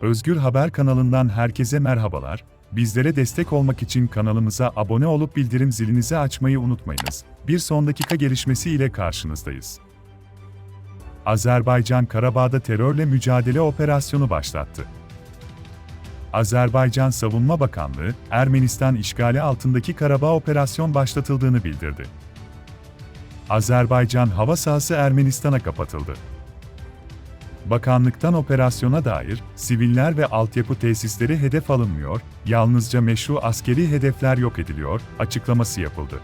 Özgür Haber kanalından herkese merhabalar. Bizlere destek olmak için kanalımıza abone olup bildirim zilinizi açmayı unutmayınız. Bir son dakika gelişmesi ile karşınızdayız. Azerbaycan Karabağ'da terörle mücadele operasyonu başlattı. Azerbaycan Savunma Bakanlığı, Ermenistan işgali altındaki Karabağ operasyon başlatıldığını bildirdi. Azerbaycan hava sahası Ermenistan'a kapatıldı. Bakanlıktan operasyona dair, siviller ve altyapı tesisleri hedef alınmıyor, yalnızca meşru askeri hedefler yok ediliyor, açıklaması yapıldı.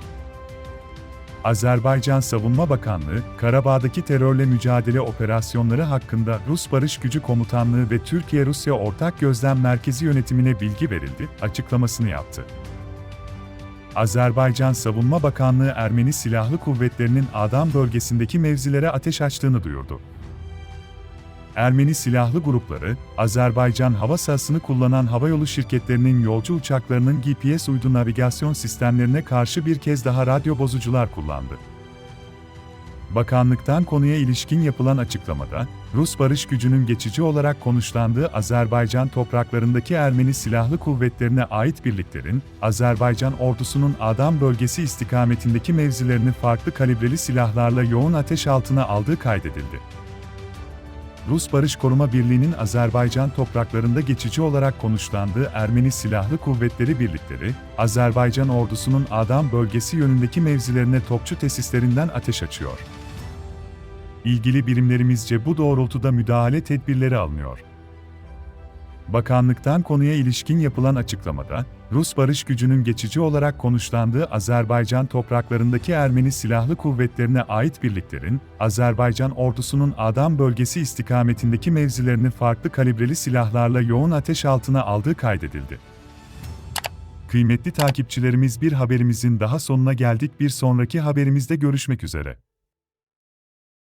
Azerbaycan Savunma Bakanlığı, Karabağ'daki terörle mücadele operasyonları hakkında Rus Barış Gücü Komutanlığı ve Türkiye-Rusya Ortak Gözlem Merkezi yönetimine bilgi verildi, açıklamasını yaptı. Azerbaycan Savunma Bakanlığı Ermeni Silahlı Kuvvetleri'nin Adam bölgesindeki mevzilere ateş açtığını duyurdu. Ermeni silahlı grupları, Azerbaycan hava sahasını kullanan havayolu şirketlerinin yolcu uçaklarının GPS uydu navigasyon sistemlerine karşı bir kez daha radyo bozucular kullandı. Bakanlıktan konuya ilişkin yapılan açıklamada, Rus barış gücünün geçici olarak konuşlandığı Azerbaycan topraklarındaki Ermeni silahlı kuvvetlerine ait birliklerin, Azerbaycan ordusunun Adam bölgesi istikametindeki mevzilerini farklı kalibreli silahlarla yoğun ateş altına aldığı kaydedildi. Rus Barış Koruma Birliği'nin Azerbaycan topraklarında geçici olarak konuşlandığı Ermeni Silahlı Kuvvetleri birlikleri, Azerbaycan ordusunun Adam bölgesi yönündeki mevzilerine topçu tesislerinden ateş açıyor. İlgili birimlerimizce bu doğrultuda müdahale tedbirleri alınıyor. Bakanlıktan konuya ilişkin yapılan açıklamada, Rus barış gücünün geçici olarak konuşlandığı Azerbaycan topraklarındaki Ermeni Silahlı Kuvvetlerine ait birliklerin, Azerbaycan ordusunun Adam bölgesi istikametindeki mevzilerini farklı kalibreli silahlarla yoğun ateş altına aldığı kaydedildi. Kıymetli takipçilerimiz bir haberimizin daha sonuna geldik bir sonraki haberimizde görüşmek üzere.